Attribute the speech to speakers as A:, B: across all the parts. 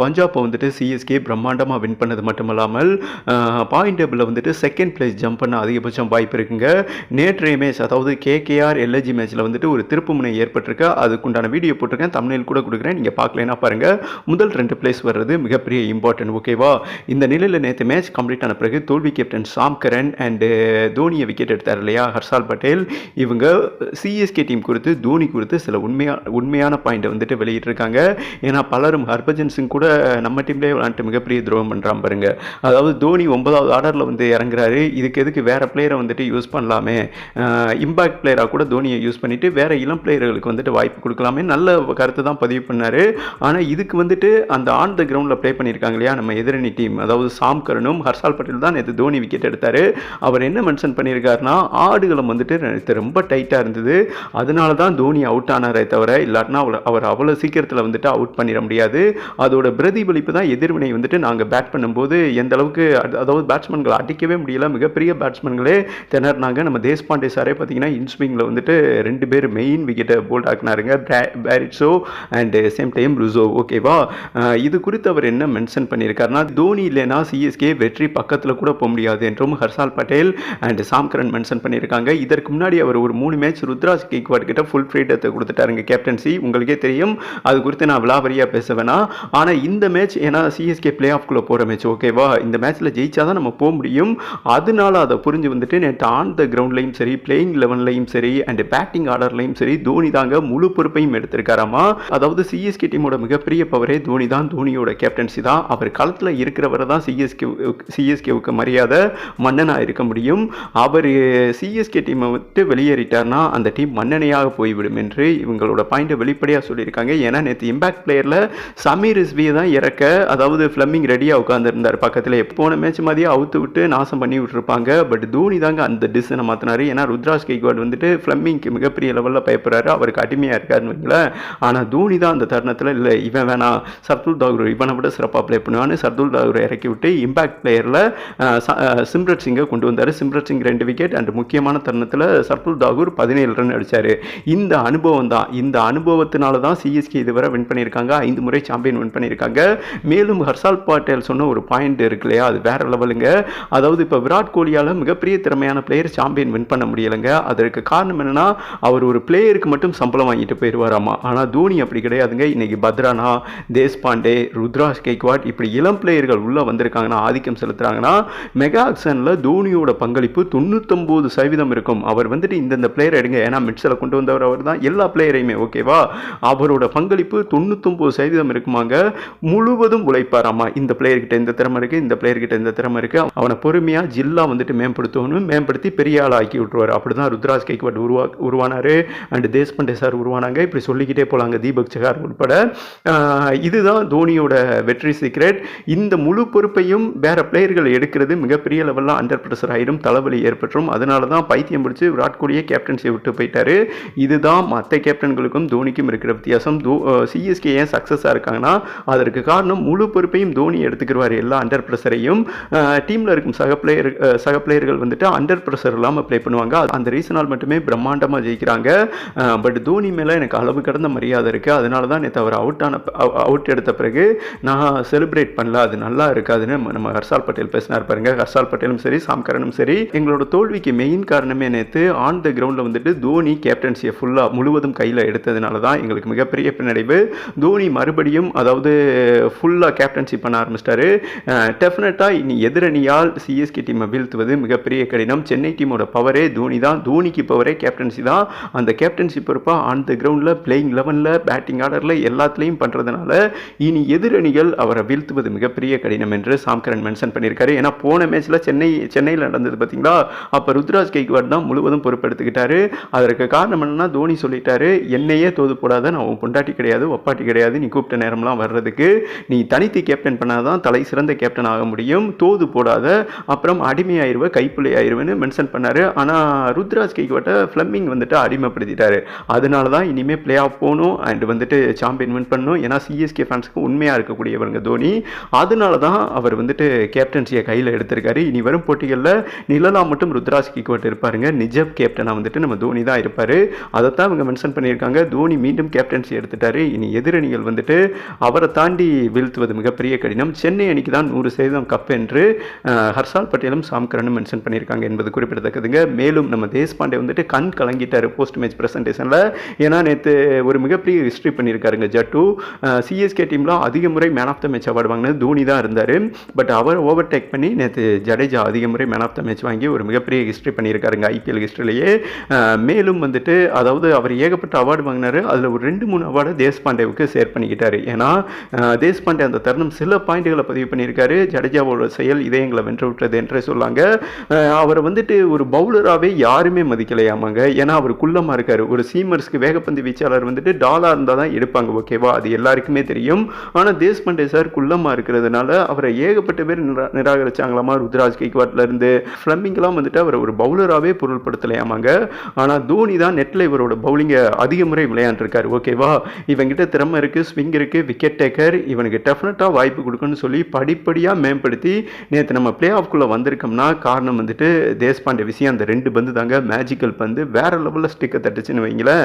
A: பஞ்சாப்பை வந்துட்டு சிஎஸ்கே பிரம்மாண்டமாக வின் பண்ணது மட்டுமல்லாமல் பாயிண்ட் டேபிளில் வந்துட்டு செகண்ட் பிளேஸ் ஜம்ப் பண்ண அதிகபட்சம் வாய்ப்பு இருக்குங்க. நேற்றைய மேட்ச் அதாவது கேகேஆர் எல்ஐஜி மேட்ச்சில் வந்துட்டு ஒரு திருப்புமுனை ஏற்பட்டிருக்கு. அதுக்குண்டான வீடியோ போட்டிருக்கேன். தமிழில் கூட கொடுக்குறேன். நீங்கள் பார்க்கலனா பாருங்கள் முதல் ரெண்டு பிளேஸ் வர்றது மிகப்பெரிய இம்பார்ட்டன்ட் ஓகேவா இந்த நிலையில் நேற்று மேட்ச் கம்ப்ளீட் ஆன பிறகு தோல்வி கேப்டன் சாம் கரன் அண்டு தோனியை விக்கெட் எடுத்தார் இல்லையா? ஹர்ஷால் பட்டேல். இவங்க சிஎஸ்கே டீம் குறித்து தோனி குறித்து சில உண்மையா உண்மையான பாயிண்ட்டை வந்துட்டு வெளியிட்டிருக்காங்க. ஏன்னா பலரும் ஹர்பஜன் சிங் கூட நம்ம டீம்லேயே விளாண்டு மிகப்பெரிய துரோகம் பண்ணுறான் பாருங்க. அதாவது தோனி ஒன்பதாவது ஆர்டரில் வந்து இறங்குறாரு. இதுக்கு எதுக்கு வேறு பிளேயரை வந்துட்டு யூஸ் பண்ணலாமே? இம்பாக்ட் பிளேயராக கூட தோனியை யூஸ் பண்ணிவிட்டு வேறு இளம் பிளேயர்களுக்கு வந்துட்டு வாய்ப்பு கொடுக்கலாமே. நல்ல கருத்து தான் பதிவு பண்ணார். ஆனால் இதுக்கு வந்துட்டு அந்த ஆன் த கிரவுண்டில் ப்ளே பண்ணியிருக்காங்க இல்லையா? நம்ம எதிரணி டீம் அதாவது சாம் கரனும் ஹர்ஷால் பட்டேல் தான் நேற்று தோனி விக்கெட் எடுத்தார். அவர் என்ன மென்ஷன் பண்ணியிருக்காருன்னா ஆடுகளம் வந்துட்டு ரொம்ப டைட்டாக இருந்தது. அதனால தான் தோனி அவுட் ஆனாரே தவிர இல்லாட்டினா அவர் அவ்வளோ சீக்கிரத்தில் வந்துட்டு அவுட் பண்ணிட முடியாது. அதோட பிரதிபலிப்பு தான் எதிர்வினை வந்துட்டு நாங்கள் பேட் பண்ணும்போது எந்த அளவுக்கு அதாவது பேட்ஸ்மேன்களை அடிக்கவே முடியல. மிகப்பெரிய பேட்ஸ்மேன்களே திணறினாங்க. நம்ம தேஷ்பாண்டே சாரே பார்த்தீங்கன்னா இன்ஸ்விங்கில் வந்துட்டு ரெண்டு பேர் மெயின் விக்கெட்டை bowled ஆக்குனாருங்க. Bairstow and same time Rossouw ஓகேவா இது குறித்து அவர் என்ன மென்ஷன் பண்ணியிருக்காருன்னா தோனி இல்லைனா சிஎஸ்கே வெற்றி பக்கத்தில் கூட போக முடியாது என்றும் Harshal Patel and Sam Curran mention பண்ணியிருக்காங்க. இதற்கு முன்னாடி அவர் ஒரு மூணு மேட்ச் ருத்ராஜ் கேக்வாட் கிட்ட ஃபுல் ஃப்ரீடத்தை கொடுத்துட்டாருங்க கேப்டன்சி உங்களுக்கே தெரியும். அது குறித்து நான் விலாவரியாக பேச வேணாம். ஆனால் இந்த மேட்ச் ஏன்னா சிஎஸ்கே பிளே ஆஃப்குள்ளே போகிற மேட்ச் ஓகேவா இந்த மேட்ச்சில் ஜெயிச்சா தான் நம்ம போக முடியும். அதனால அதை புரிஞ்சு வந்துட்டு நேற்று ஆன் த கிரவுண்ட்லையும் சரி பிளேயிங் லெவன்லையும் சரி அண்ட் பேட்டிங் ஆர்டர்லையும் சரி தோனி தாங்க முழு பொறுப்பையும் எடுத்திருக்காராமா? அதாவது சிஎஸ்கே டீமோட மிகப்பெரிய பவரே தோனி தான் தோனியோட கேப்டன்சி தான். அவர் களத்தில் இருக்கிறவரை தான் சிஎஸ்கே சிஎஸ்கேவுக்கு மரியாதை மன்னனாக இருக்க முடியும். அவர் சிஎஸ்கே டீமை விட்டு வெளியேறிட்டார்னா அந்த டீம் மன்னனையாக போய்விடும் என்று இவங்களோட பாயிண்ட்டை வெளிப்படையாக சொல்லியிருக்காங்க. ஏன்னா நேற்று இம்பாக்ட் பிளேயரில் சமீர் இஸ்வியை தான் இறக்க அதாவது ஃப்ளம்மிங் ரெடியாக உட்காந்துருந்தார் பக்கத்தில் போன மேட்ச் மாதிரியே அவுத்து விட்டு நாசம் பண்ணி விட்டுருப்பாங்க. பட் தோனி தாங்க அந்த டிசிஷனை மாற்றினாரு ஏன்னா ருத்ராஜ் கெய்க்வாட் வந்துட்டு ஃப்ளம்மிங்க்கு மிகப்பெரிய லெவலில் பயப்படுறாரு. அவருக்கு அடிமையாக இருக்காருன்னு வைங்களேன். ஆனால் தோனி தான் அந்த தருணத்தில் இல்லை இவன் வேணாம் சர்துல் தாகூர் இவனை விட சிறப்பாக ப்ளே பண்ணுவான்னு சர்துல் தாகூரை இறக்கி விட்டு இம்பாக்ட் பிளேயரில் சிம்ரத் சிங்கை கொண்டு வந்தார். சிம்ரத் சிங் ரெண்டு விக்கெட் அண்ட் முக்கியமான தருணத்தில் சர்துல் தாகூர் பதினேழு ரன் அடிச்சார். இந்த அனுபவம் தான். இந்த அனுபவத்தினால தான் சிஎஸ்கே இதுவரை வின் பண்ணியிருக்காங்க. ஐந்து முறை சாம்பியன் வின் பண்ணியிருக்காங்க. மேலும் ஹர்ஷால் பாட்டேல் சொன்ன ஒரு பாயிண்ட் இருக்கு இல்லையா? அது வேற லெவலுங்க. அதாவது இப்போ விராட் கோலியால் மிகப்பெரிய திறமையான பிளேயர் சாம்பியன் வின் பண்ண முடியலைங்க. அதற்கு காரணம் என்னன்னா அவர் ஒரு பிளேயருக்கு மட்டும் சம்பளம் வாங்கிட்டு போயிடுவாராமா ஆனால் தோனி அப்படி கிடையாதுங்க. இன்னைக்கு பத்ரானா தேஷ்பாண்டே ருத்ராஜ் கெய்க்வாட் இப்படி இளம் பிளேயர்கள் உள்ளே வந்திருக்காங்கன்னா ஆதிக்கம் செலுத்துறாங்கன்னா மெகா ஆக்ஷனில் தோனியோட பங்களிப்பு தொண்ணூத்தொம்பது சதவீதம் இருக்கும். அவர் வந்துட்டு இந்தந்த பிளேயர் எடுங்க. ஏன்னா மிட்ஸில் கொண்டு வந்தவர் அவர் தான் எல்லா பிளேயரையுமே ஓகேவா அவரோட பங்களிப்பு தொண்ணூத்தொம்பது சதவீதம் இருக்குமாங்க. முழுவதும் உழைப்பாராமா இந்த பிளேயர்கிட்ட இந்த திறமை இருக்குது இந்த பிளேயர்கிட்ட இந்த திறமை இருக்குது அவனை பொறுமையாக ஜில்லா வந்துட்டு மேம்படுத்தணும் மேம்படுத்தி பெரிய ஆள் ஆக்கி விட்டுருவார். அப்படி தான் ருத்ராஜ் கெய்க்வாட் உருவா உருவானார். அண்ட் தேஷ்பாண்டே சார் உருவானாங்க. இப்படி சொல்லிக்கிட்டே போலாங்க தீபக் சகார் உட்பட. இதுதான் தோனியோட வெற்றி சீக்ரெட் இந்த முழு பொறுப்பையும் வேற பிளேயர்கள் எடுக்கிறது மிகப்பெரிய லெவலில் அண்டர் ப்ரெஷர் ஆயிடும் தலைவலி ஏற்பட்டுரும். அதனால தான் பைத்தியம் பிடிச்சி விராட் கோலியை கேப்டன்சி விட்டு போயிட்டாரு. இதுதான் மற்ற கேப்டன்களுக்கும் தோனிக்கும் இருக்கிற வித்தியாசம். தோ சிஎஸ்கே ஏன் சக்ஸஸாக இருக்காங்கன்னா அதற்கு காரணம் முழு பொறுப்பையும் தோனி எடுத்துக்கிடுவார். எல்லா அண்டர் ப்ரெஷரையும் டீமில் இருக்கும் சக பிளேயர் சக பிளேயர்கள் வந்துட்டு அண்டர் ப்ரெஷர் இல்லாமல் ப்ளே பண்ணுவாங்க. அந்த ரீசனால் மட்டுமே பிரம்மாண்டமாக ஜெயிக்கிறாங்க. பட் தோனி மேலே எனக்கு அளவு கடந்த மரியாதை இருக்குது அதனால தான் நேற்று அவர் அவுட் ஆன அவுட் எடுத்த பிறகு நான் செலிப்ரேட் பண்ணல. அது நல்லா இருக்காதுன்னு நம்ம- நம்ம ஹர்ஷால் பட்டேல் பேசினார் பாருங்க. ஹர்ஷால் பட்டேலும் சரி சாம்கரனும் சரி. எங்களோட தோல்விக்கு மெயின் காரணமே நேற்று ஆன் த கிரவுண்டில் வந்துட்டு தோனி கேப்டன்சியை ஃபுல்லாக முழுவதும் கையில் எடுத்ததுனால தான் எங்களுக்கு மிகப்பெரிய பின்னடைவு. தோனி மறுபடியும் அதாவது ஃபுல்லாக கேப்டன்சி பண்ண ஆரம்பிச்சிட்டாரு. டெஃபினட்டாக இனி எதிரணியால் சிஎஸ்கே டீமை வீழ்த்துவது மிகப்பெரிய கடினம். சென்னை டீமோட பவரே தோனி தான். தோனிக்கு பவரே கேப்டன்சி தான். அந்த கேப்டன்சி பொறுப்பாக ஆன் த கிரவுண்டில் பிளேயிங் லெவனில் பேட்டிங் ஆர்டரில் எல்லாத்துலேயும் பண்ணுறதுனால இனி எதிரணிகள் அவரை வீழ்த்துவது மிகப்பெரிய கடினம் என்று சாம்கரன் மென்ஷன் பண்ணியிருக்காரு. ஏன்னா போன மேட்ச்சில் சென்னை சென்னையில் நடந்தது பார்த்தீங்களா அப்போ ருத்ராஜ் கெய்க்வாட் தான் முழுவதும் பொறுப்பெடுத்துக்கிட்டாரு. அதற்கு காரணம் என்னன்னா தோனி சொல்லிட்டாரு என்னையே தோது போடாத நான் உன் பொண்டாட்டி கிடையாது ஒப்பாட்டி கிடையாது நீ கூப்பிட்ட நேரம்லாம் இருக்கு. நீ தனித்து கேப்டன் பண்ணாதான் தலை சிறந்த கேப்டன் ஆக முடியும். தோது போடாத. அப்புறம் அடிமையாயிருவ கைப்பிள்ளை ஆயிருவன்னு மென்ஷன் பண்ணாரு. ஆனால் ருத்ராஜ் கெய்க்வாட்டை ஃப்ளம்மிங் வந்துட்டு அடிமைப்படுத்திட்டாரு. அதனால தான் இனிமேல் பிளே ஆஃப் போகணும் அண்ட் வந்துட்டு சாம்பியன் வின் பண்ணணும். ஏன்னா சிஎஸ்கே ஃபேன்ஸுக்கு உண்மையாக இருக்கக்கூடியவருங்க தோனி. அதனால தான் அவர் வந்துட்டு கேப்டன்சியை கையில் எடுத்திருக்காரு. இனி வரும் போட்டிகளில் நிழலா மட்டும் ருத்ராஜ் கிக்வாட் இருப்பாருங்க. நிஜப் கேப்டனாக வந்துட்டு நம்ம தோனி தான் இருப்பார். அதைத்தான் இவங்க மென்ஷன் பண்ணியிருக்காங்க. தோனி மீண்டும் கேப்டன்சி எடுத்துட்டாரு. இனி எதிரணிகள் வந்துட்டு அவரை தான் தாண்டி வீழ்த்துவது மிகப்பெரிய கடினம். சென்னை அணிக்கு தான் நூறு சதவீதம் கப் என்று ஹர்ஷால் பட்டேலும் சாம்கரனும் மென்ஷன் பண்ணியிருக்காங்க என்பது குறிப்பிடத்தக்கதுங்க. மேலும் நம்ம தேஷ்பாண்டே வந்துட்டு கண் கலங்கிட்டார் போஸ்ட் மேட்ச் ப்ரெசன்டேஷனில் ஏன்னா நேற்று ஒரு மிகப்பெரிய ஹிஸ்ட்ரி பண்ணியிருக்காருங்க ஜட்டு. சிஎஸ்கே டீமில் அதிக முறை man of the match award வாங்கினது தோனி தான் இருந்தார். பட் அவர் ஓவர்டேக் பண்ணி நேற்று ஜடேஜா அதிக முறை மேன் ஆஃப் த மேட்ச் வாங்கி ஒரு மிகப்பெரிய ஹிஸ்ட்ரி பண்ணியிருக்காருங்க ஐபிஎல் ஹிஸ்ட்ரிலேயே மேலும் வந்துட்டு அதாவது அவர் ஏகப்பட்ட அவார்டு வாங்கினார். அதில் ஒரு ரெண்டு மூணு அவார்டை தேஷ்பாண்டேவுக்கு ஷேர் பண்ணிக்கிட்டார். ஏன்னா தேஷ்பாண்டே அந்த தருணம் சில பாயிண்ட்டுகளை பதிவு பண்ணியிருக்காரு. ஜடேஜாவோட செயல் இதயங்களை வென்று விட்டது என்றே சொல்லாங்க. அவரை வந்துட்டு ஒரு பவுலராகவே யாருமே மதிக்கலையாமாங்க. ஏன்னா அவர் குள்ளமாக இருக்கார். ஒரு சீமர்ஸ்க்கு வேகப்பந்து வீச்சாளர் வந்துட்டு டாலாக இருந்தால் தான் எடுப்பாங்க ஓகேவா? அது எல்லாருக்குமே தெரியும். ஆனால் தேஷ்பாண்டே சார் குள்ளமாக இருக்கிறதுனால அவரை ஏகப்பட்ட பேர் நிரா நிராகரிச்சாங்களாமா? ருத்ராஜ் கெய்க்வாட்ல இருந்து. வந்துட்டு அவர் ஒரு பவுலராகவே பொருள்படுத்தலையாமாங்க. ஆனால் தோனி தான் நெட்டில் இவரோட பவுலிங்கை அதிக முறை விளையாண்டுருக்காரு ஓகேவா? இவங்கிட்ட திறமை இருக்குது ஸ்விங் இருக்குது விக்கெட் டேக்கர் இவனுக்கு டெஃபினட்டாக வாய்ப்பு கொடுக்குன்னு சொல்லி படிப்படியாக மேம்படுத்தி நேற்று நம்ம பிளே ஆஃப்குள்ளே வந்திருக்கோம்னா காரணம் வந்துட்டு தேஷ்பாண்டே விஷயம். அந்த ரெண்டு பந்து தாங்க மேஜிக்கல் பந்து. வேற லெவலில் ஸ்டிக்கை தட்டுச்சுன்னு வைங்களேன்.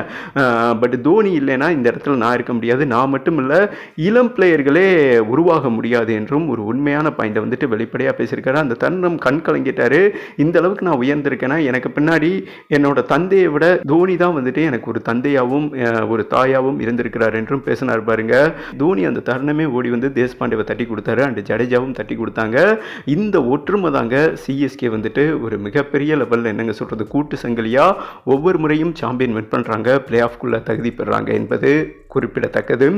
A: பட் தோனி இல்லைன்னா இந்த இடத்துல நான் இருக்க முடியாது. நான் மட்டும் இல்லை இளம் பிளேயர்களே உருவாக முடியாது என்றும் ஒரு உண்மையான பாயிண்டை வந்துட்டு வெளிப்படையாக பேசியிருக்காரு. அந்த தருணம் கண் கலங்கிட்டார். இந்த அளவுக்கு நான் உயர்ந்திருக்கேன்னா எனக்கு பின்னாடி என்னோட தந்தையை விட தோனி தான் வந்துட்டு எனக்கு ஒரு தந்தையாகவும் ஒரு தாயாகவும் இருந்திருக்கிறார் என்றும் பேசினார் பாருங்க. தோனி அந்த தருணமே ஓடி வந்து தேஷ்பாண்டேவை தட்டி கொடுத்தாரு. அண்டு ஜடேஜாவும் தட்டி கொடுத்தாங்க. இந்த ஒற்றுமை தாங்க சிஎஸ்கே வந்துட்டு ஒரு மிகப்பெரிய லெவலில் என்னங்க சொல்கிறது கூட்டு சங்கிலியா ஒவ்வொரு முறையும் சாம்பியன் வின் பண்ணுறாங்க பிளே ஆஃப்குள்ளே தகுதி பெறுறாங்க என்பது குறிப்பிடத்தக்கது.